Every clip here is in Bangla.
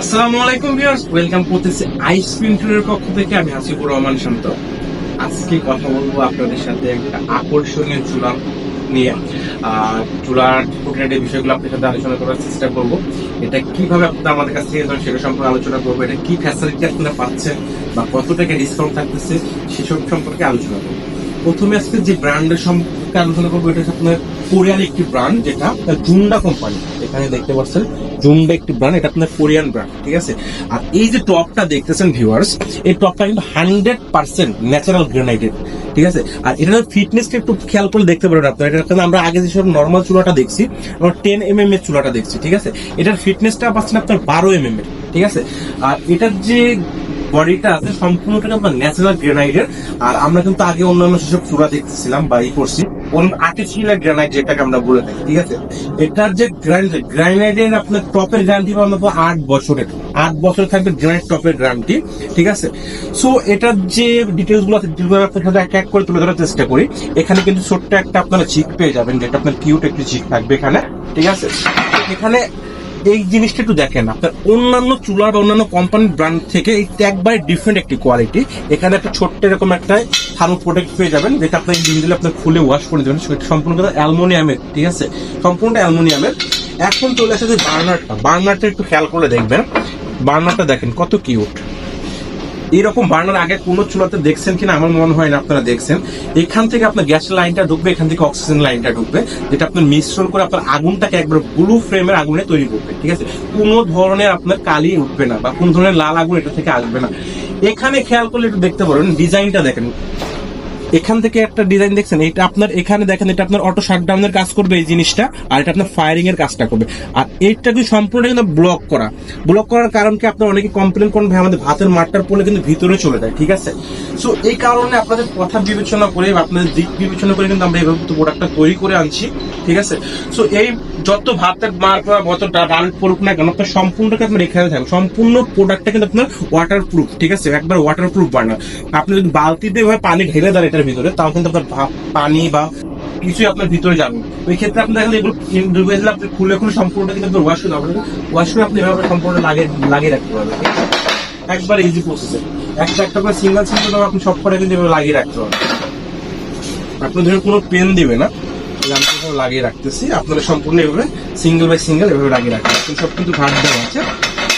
আসসালামু আলাইকুম ভিউয়ার্স, ওয়েলকাম করতেছি আইস প্রিন্টারের পক্ষ থেকে। আমি হাসিবুর রহমান শান্ত। আজকে কথা বলব আপনাদের সাথে একটা আকর্ষণীয় চূড়া নিয়ে। চূড়ার খুঁটিনাটি বিষয়গুলো আপনাদের সাথে আলোচনা করার চেষ্টা করব। এটা কীভাবে আপনারা আমাদের কাছ থেকে সেটা সম্পর্কে আলোচনা করব। এটা কি ফ্যাসিলিটি আপনারা পাচ্ছেন বা কত টাকা ডিসকাউন্ট থাকতেছে সেসব সম্পর্কে আলোচনা করব। প্রথমে আজকে যে ব্র্যান্ডের সম্পর্কে আলোচনা করব, এটা হচ্ছে আপনার কোরিয়ান একটি ব্র্যান্ড যেটা আপনার জুন্ডা কোম্পানি এখানে দেখতে পাচ্ছেন জুন্ডা একটি ব্র্যান্ড এটা আপনার কোরিয়ান ব্র্যান্ড ঠিক আছে? আর এই যে টপটা দেখতেছেন ভিউয়ার্স এই টপটা কিন্তু হান্ড্রেড পার্সেন্ট ন্যাচারাল গ্রানাইটেড ঠিক আছে? আর এটার ফিটনেসটা একটু খেয়াল করে দেখতে পারবেন আপনারা, এটা কারণ আমরা আগে যেসব নর্মাল চুলাটা দেখছি আমরা টেন এম এম এর চুলাটা দেখছি, ঠিক আছে? এটার ফিটনেসটা পাচ্ছেন আপনার বারো এম এম এর, ঠিক আছে? আর এটার যে বডিটা আছে সম্পূর্ণটা আপনার ন্যাচারাল গ্রানাইটের আর আমরা কিন্তু আগে অন্যান্য সেসব চূড়া দেখতেছিলাম বা ই করছি আর্টিফিশিয়াল যেটাকে আমরা বলে থাকি, ঠিক আছে? এটার যে গ্রানাইট গ্রানাইটের আপনার টপের গ্যারান্টি পাবেন আপনার আট বছরের, আট বছর থাকবে গ্রানাইট টপের গ্যারান্টি ঠিক আছে? সো এটার যে ডিটেলসগুলো আছে এক এক করে তুলে ধরার চেষ্টা করি। এখানে কিন্তু ছোট্ট একটা আপনারা চিক পেয়ে যাবেন, যেটা আপনার কিউট একটি চিক থাকবে এখানে, ঠিক আছে? এখানে এই জিনিসটা একটু দেখেন আপনার, অন্যান্য চুলা বা অন্যান্য কোম্পানির ব্র্যান্ড থেকে এই বাই ডিফারেন্ট একটি কোয়ালিটি এখানে একটা ছোট্ট এরকম একটা থার্মো প্রোডাক্ট পেয়ে যাবেন, যেটা আপনার ইন্ডিভিজুয়ালি আপনার খুলে ওয়াশ করে দেবেন। সেটা সম্পূর্ণ কথা অ্যালমোনিয়ামের, ঠিক আছে? সম্পূর্ণটা অ্যালমোনিয়ামের। এখন চলে আসে যে বার্নারটা। বার্নারটা একটু খেয়াল করে দেখবেন। বার্নারটা দেখেন কত কিউট এইরকম বার্নার আগে কোনো চুলাতে দেখছেন কিনা আমার মনে হয় না আপনারা দেখছেন। এখান থেকে আপনার গ্যাসের লাইনটা ঢুকবে, এখান থেকে অক্সিজেন লাইনটা ঢুকবে, যেটা আপনার মিশ্রণ করে আপনার আগুনটাকে একবার ব্লু ফ্রেমের আগুনে তৈরি করবে, ঠিক আছে? কোনো ধরনের আপনার কালি উঠবে না বা কোনো ধরনের লাল আগুন এটা থেকে আসবে না। এখানে খেয়াল করলে একটু দেখতে পারবেন ডিজাইনটা দেখেন। এখান থেকে একটা ডিজাইন দেখছেন এটা আপনার এখানে দেখেন, এটা আপনার অটো শাটডাউনের কাজ করবে এই জিনিসটা, আর এটা আপনার ফায়ারিং এর কাজটা করবে। আর এইটা কিন্তু সম্পূর্ণ কিন্তু ব্লক করা ব্লক করার কারণ কি আপনার অনেকে কমপ্লেন করেন, ভাই, আমাদের ভাতের মাঠটার পড়লে কিন্তু ভিতরে চলে যায়, ঠিক আছে? সো এই কারণে আপনাদের কথা বিবেচনা করে বা আপনাদের দিক বিবেচনা করে কিন্তু আমরা এইভাবে প্রোডাক্টটা তৈরি করে আনছি, ঠিক আছে? সো এই যত ভাতের মার পর যত ডাল পড়ুক না কেন, আপনার সম্পূর্ণটাকে আপনার এখানে থাকবে। সম্পূর্ণ প্রোডাক্টটা কিন্তু আপনার ওয়াটার প্রুফ ঠিক আছে? একবার ওয়াটার প্রুফ বানার আপনি যদি বালতিতে পানি ঢেলে দেন এটার ভিতরে, তাও কিন্তু আপনার পানি বা কিছুই আপনার ভিতরে যাবে ওই ক্ষেত্রে আপনি দেখেন এগুলো ডুবে দিলে আপনি খুলে খুলে সম্পূর্ণটা কিন্তু আপনার ওয়াশ করতে হবে ওয়াশ করে আপনি এভাবে সম্পূর্ণ লাগিয়ে লাগিয়ে রাখতে পারবেন একবার ইজি প্রসেসে একটা একটা করে সিঙ্গেল সিঙ্গেল আপনি সব করে কিন্তু এভাবে লাগিয়ে রাখতে পারবেন। আপনি ধরুন কোনো পেন দিবে না আমি লাগিয়ে রাখতেছি, আপনারা সম্পূর্ণ এভাবে সিঙ্গেল বাই সিঙ্গেল এভাবে লাগিয়ে এখন সব কিন্তু ঘাট দেওয়া আছে,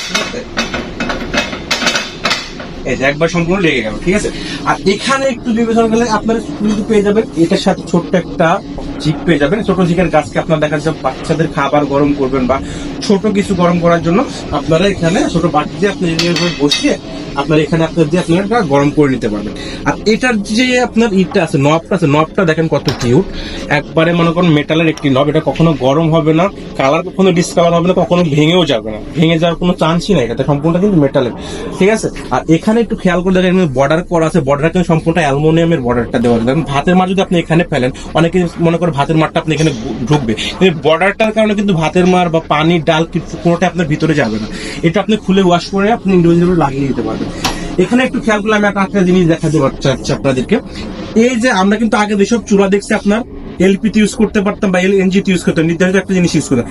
ঠিক আছে? এই যে একবার সম্পূর্ণ লেগে গেল, ঠিক আছে? আর এখানে একটু বিবেচনা করলে আপনারা কিন্তু পেয়ে যাবেন, এটার সাথে ছোট্ট একটা জিপ পেয়ে যাবেন। ছোট ঝিকের গাছকে আপনার দেখা যাচ্ছে বাচ্চাদের খাবার গরম করবেন বা ছোট কিছু গরম করার জন্য আপনারা এখানে ছোট বাটি দিয়ে আপনি বসিয়ে আপনার এখানে আপনার দিয়ে আপনারা গরম করে নিতে পারবেন। আর এটার যে আপনার ইটটা আছে নবটা আছে নবটা দেখেন কত কিউট একবারে মনে করেন মেটালের একটি নব এটা কখনো গরম হবে না কালার কখনো ডিসকালার হবে না, কখনো ভেঙেও যাবে না। ভেঙে যাওয়ার কোনো চান্সই নাই এটা সম্পূর্ণ কিন্তু মেটালের ঠিক আছে? আর এখানে একটু খেয়াল করে দেখেন বর্ডার করা আছে বর্ডার কিন্তু সম্পূর্ণ অ্যালুমিনিয়ামের বর্ডারটা দেওয়া দেখেন, ভাতের মাছ যদি আপনি এখানে ফেলেন, অনেকে মনে করেন ভাতের মারটা আপনি এখানে ঢুকবে। বর্ডারটার কারণে কিন্তু ভাতের মার বা পানি ডাল কোনোটা আপনার ভিতরে যাবে না। এটা আপনি খুলে ওয়াশ করে আপনি ইন্ডিভিজুয়াল লাগিয়ে দিতে পারবেন। এখানে একটু খেয়াল করলে আমি একটা জিনিস দেখাতে চাচ্ছি আপনাদেরকে। এই যে আমরা কিন্তু আগে যেসব চূড়া দেখছি আপনার এলপিতে ইউজ করতে পারতাম বা এনজিতে ইউজ করতাম, নির্ধারিত একটা জিনিস ইউজ করতাম।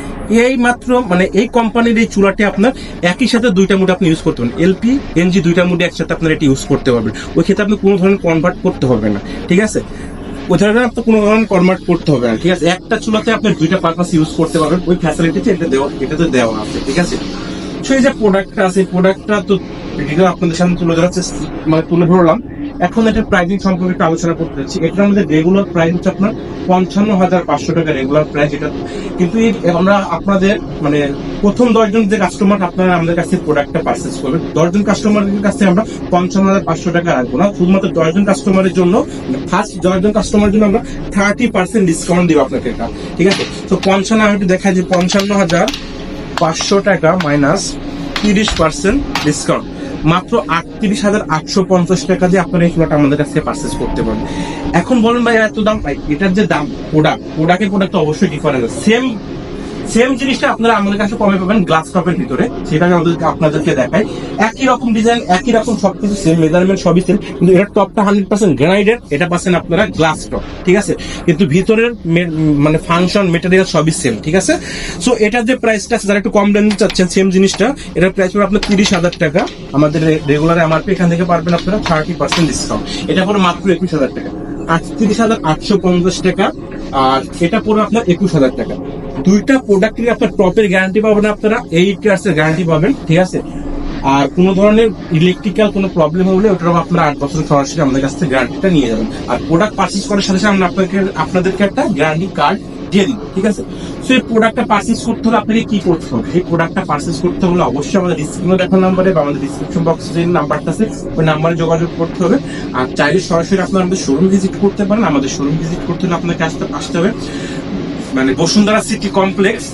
এই মাত্র মানে এই কোম্পানির এই চূড়াটি আপনার একই সাথে দুইটা মুড আপনি ইউজ করতে পারেন এলপি এনজি দুইটা মুডে একসাথে আপনার এটি ইউজ করতে পারবেন। ওই ক্ষেত্রে আপনি কোনো ধরনের কনভার্ট করতে হবে না। ঠিক আছে? ওইখানে আপনার কোনো ধরনের কনভার্ট করতে হবে না ঠিক আছে? একটা চুলাতে আপনি দুইটা পারপাস ইউজ করতে পারবেন। ওই ফ্যাসিলিটিতে এটা দেওয়া এটাতে দেওয়া আছে। ঠিক আছে? সেই যে প্রোডাক্টটা আছে প্রোডাক্টটা তো আপনাদের সামনে তুলে ধরার মানে তুলে ধরলাম। এখন এটার প্রাইসিং সম্পর্কে একটু আলোচনা করতে যাচ্ছি। এটার আমাদের রেগুলার প্রাইস হচ্ছে আপনার পঞ্চান্ন হাজার পাঁচশো টাকা রেগুলার প্রাইস এটা। কিন্তু আমরা আপনাদের মানে প্রথম দশজন যে কাস্টমার আপনারা আমাদের কাছ প্রোডাক্টটা পারচেস করবেন। দশজন কাস্টমারের কাছ আমরা পঞ্চান্ন হাজার পাঁচশো টাকা রাখব না। শুধুমাত্র দশজন কাস্টমারের জন্য ফার্স্ট দশজন কাস্টমারের জন্য আমরা থার্টি পার্সেন্ট ডিসকাউন্ট দিব আপনাকে এটা। ঠিক আছে? তো পঞ্চান্ন, আমি একটু দেখা যে পঞ্চান্ন হাজার পাঁচশো টাকা মাইনাস তিরিশ পার্সেন্ট ডিসকাউন্ট মাত্র আটত্রিশ হাজার আটশো পঞ্চাশ টাকা দিয়ে আপনারা এই চুলাটা আমাদের কাছে পারচেস করতে পারেন এখন বলেন ভাই এত দাম পাই এটার যে দাম প্রোডাক্ট প্রোডাক্টের প্রোডাক্ট অবশ্যই ডিফারেন্স সেম সেম জিনিসটা আপনারা আমাদের কাছে কমে পাবেন গ্লাস টপের ভিতরে। সেটা আমি আপনাদেরকে দেখাই। একই রকম ডিজাইন একই রকম সবকিছু সেম মেজারমেন্ট সবই সেম কিন্তু এটার টপটা হান্ড্রেড পার্সেন্ট গ্রানাইডের এটা পাচ্ছেন আপনারা গ্লাস টপ ঠিক আছে? কিন্তু ভিতরের মানে ফাংশন মেটেরিয়াল সবই সেম ঠিক আছে? সো এটার যে প্রাইসটা আছে, যারা একটু কম রেঞ্জ চাচ্ছেন সেম জিনিসটা, এটার প্রাইস পড়বে আপনার তিরিশ হাজার টাকা। আমাদের রেগুলার এমআরপি এখান থেকে পারবেন আপনারা থার্টি পার্সেন্ট ডিসকাউন্ট এটা পড়বে মাত্র একুশ হাজার টাকা। আটত্রিশ হাজার আটশো পঞ্চাশ টাকা, আর এটা পড়বে আপনার একুশ হাজার টাকা। দুইটা প্রোডাক্টের আপনার টপের গ্যারান্টি পাবেন আপনারা এইট ইয়ার্স এর গ্যারান্টি পাবেন, ঠিক আছে? আর কোনো ধরনের ইলেকট্রিক্যাল কোনো প্রবলেম হলে ওটার আপনারা আট বছর সরাসরি আমাদের কাছ থেকে গ্যারান্টিটা নিয়ে যাবেন। আর প্রোডাক্ট পারচেজ করার সাথে সাথে আমরা আপনাকে, আপনাদেরকে একটা গ্যারান্টি কার্ড দিয়ে দিই ঠিক আছে? সো এই প্রোডাক্টটা পারচেজ করতে হলে আপনাকে কি করতে হবে? এই প্রোডাক্টটা পারচেজ করতে হলে অবশ্যই আমাদের স্ক্রিনে দেখার নাম্বারে বা আমাদের ডিসক্রিপশন বক্সে যে নাম্বারটা আছে, ওই নাম্বারে যোগাযোগ করতে হবে। আর চাইলে সরাসরি আপনারা আমাদের শোরুম ভিজিট করতে পারেন। আমাদের শোরুম ভিজিট করতে হলে আপনাকে আসতে আসতে হবে। মানে Bashundhara city complex,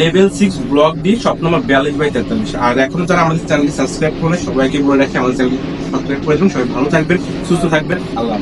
level six block D shop number বিয়াল্লিশ বাই তেতাল্লিশ। আর এখন যারা আমাদের চ্যানেলটি সাবস্ক্রাইব করে সবাইকে বলে রাখি, আমাদের চ্যানেলটি সাবস্ক্রাইব করে সবাই ভালো থাকবেন, সুস্থ থাকবেন। আল্লাহ